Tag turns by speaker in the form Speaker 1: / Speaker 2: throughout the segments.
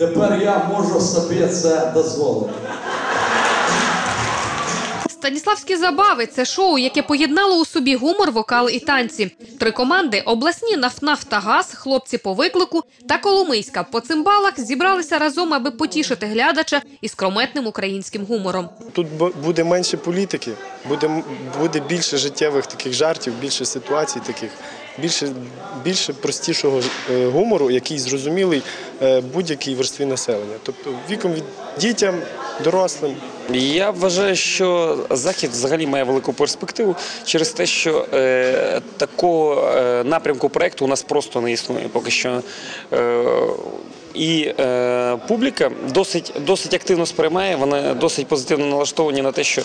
Speaker 1: Тепер я можу собі це дозволити.
Speaker 2: Станіславські забави це шоу, яке поєднало у собі гумор, вокал і танці. Три команди обласні «Нафнаф» та ГАЗ, хлопці по виклику та Коломийська по цимбалах зібралися разом, аби потішити глядача із крометним українським гумором.
Speaker 3: Тут бу- буде менше політики, буде, буде більше життєвих таких жартів, більше ситуацій таких, більше, більше простішого е, гумору, який зрозумілий е, будь-якій верстві населення. Тобто віком від дітям, дорослим.
Speaker 4: Я вважаю, що захід взагалі має велику перспективу через те, що е, такого е, напрямку проекту у нас просто не існує поки що. Е, і е, публіка досить, досить активно сприймає, вони досить позитивно налаштовані на те, що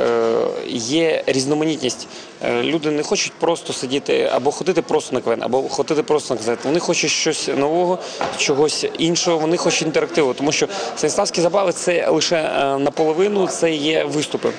Speaker 4: е, є різноманітність. Е, люди не хочуть просто сидіти або ходити просто на квен, або ходити просто на концерт. Вони хочуть щось нового, чогось іншого. Вони хочуть інтерактиву, тому що Станіславські забави це лише е, наполовину, це є виступи.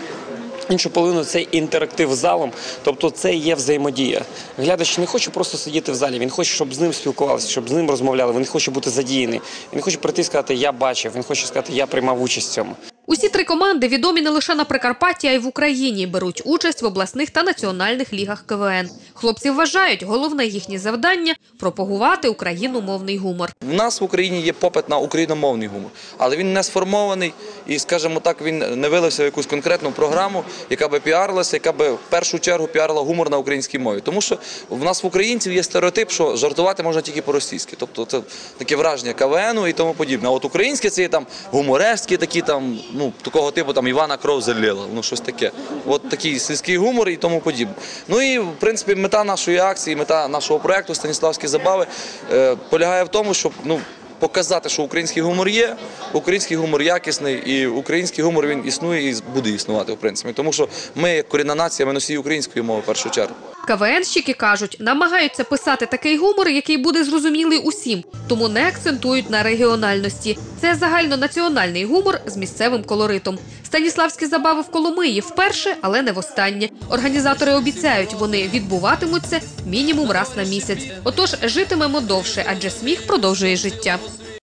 Speaker 4: Іншу половину це інтерактив з залом, тобто це є взаємодія. Глядач не хоче просто сидіти в залі, він хоче, щоб з ним спілкувалися, щоб з ним розмовляли. Він хоче бути задіяний. Він хоче прийти і сказати Я бачив. Він хоче сказати, я приймав участь в цьому.
Speaker 2: Усі три команди відомі не лише на Прикарпатті, а й в Україні. Беруть участь в обласних та національних лігах КВН. Хлопці вважають, головне їхнє завдання пропагувати україномовний гумор.
Speaker 5: В нас в Україні є попит на україномовний гумор, але він не сформований і, скажімо так, він не вилився в якусь конкретну програму, яка би піарилася, яка би в першу чергу піарила гумор на українській мові. Тому що в нас в українців є стереотип, що жартувати можна тільки по-російськи. Тобто це таке враження КВНу і тому подібне. А от українське це є там гуморески, такі там, ну такого типу там Івана Кров залила, ну щось таке. От такий сільський гумор і тому подібне. Ну і в принципі мета нашої акції, мета нашого проекту Станіславські забави е, полягає в тому, щоб ну. Показати, що український гумор є, український гумор якісний, і український гумор він існує і буде існувати, в принципі. Тому що ми, як корінна нація, ми носії української мови в першу чергу.
Speaker 2: КВНщики кажуть, намагаються писати такий гумор, який буде зрозумілий усім, тому не акцентують на регіональності. Це загальнонаціональний гумор з місцевим колоритом. Станіславські забави в Коломиї вперше, але не востаннє. Організатори обіцяють, вони відбуватимуться мінімум раз на місяць. Отож, житимемо довше, адже сміх продовжує життя.